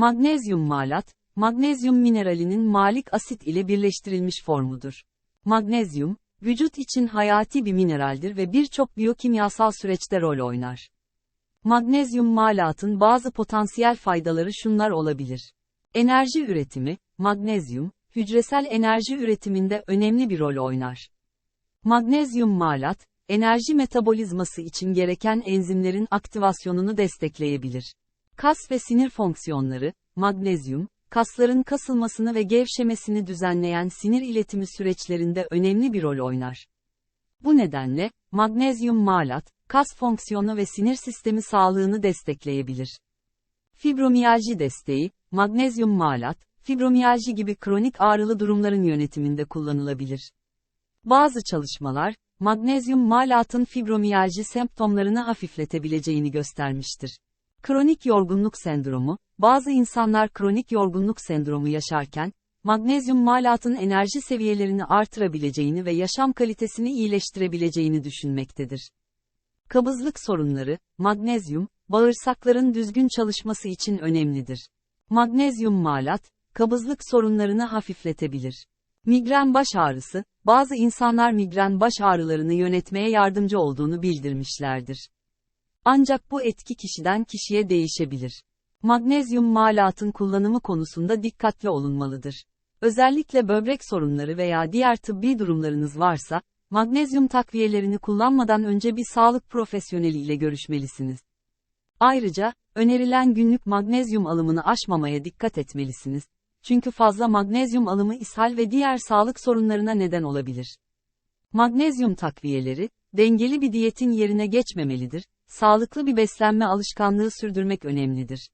Magnezyum malat, magnezyum mineralinin malik asit ile birleştirilmiş formudur. Magnezyum, vücut için hayati bir mineraldir ve birçok biyokimyasal süreçte rol oynar. Magnezyum malatın bazı potansiyel faydaları şunlar olabilir. Enerji üretimi, magnezyum, hücresel enerji üretiminde önemli bir rol oynar. Magnezyum malat, enerji metabolizması için gereken enzimlerin aktivasyonunu destekleyebilir. Kas ve sinir fonksiyonları, magnezyum, kasların kasılmasını ve gevşemesini düzenleyen sinir iletimi süreçlerinde önemli bir rol oynar. Bu nedenle, magnezyum malat, kas fonksiyonu ve sinir sistemi sağlığını destekleyebilir. Fibromiyalji desteği, magnezyum malat, fibromiyalji gibi kronik ağrılı durumların yönetiminde kullanılabilir. Bazı çalışmalar, magnezyum malatın fibromiyalji semptomlarını hafifletebileceğini göstermiştir. Kronik yorgunluk sendromu, bazı insanlar kronik yorgunluk sendromu yaşarken, magnezyum malatın enerji seviyelerini artırabileceğini ve yaşam kalitesini iyileştirebileceğini düşünmektedir. Kabızlık sorunları, magnezyum, bağırsakların düzgün çalışması için önemlidir. Magnezyum malat, kabızlık sorunlarını hafifletebilir. Migren baş ağrısı, bazı insanlar migren baş ağrılarını yönetmeye yardımcı olduğunu bildirmişlerdir. Ancak bu etki kişiden kişiye değişebilir. Magnezyum malatın kullanımı konusunda dikkatli olunmalıdır. Özellikle böbrek sorunları veya diğer tıbbi durumlarınız varsa, magnezyum takviyelerini kullanmadan önce bir sağlık profesyoneli ile görüşmelisiniz. Ayrıca, önerilen günlük magnezyum alımını aşmamaya dikkat etmelisiniz. Çünkü fazla magnezyum alımı ishal ve diğer sağlık sorunlarına neden olabilir. Magnezyum takviyeleri, dengeli bir diyetin yerine geçmemelidir, sağlıklı bir beslenme alışkanlığı sürdürmek önemlidir.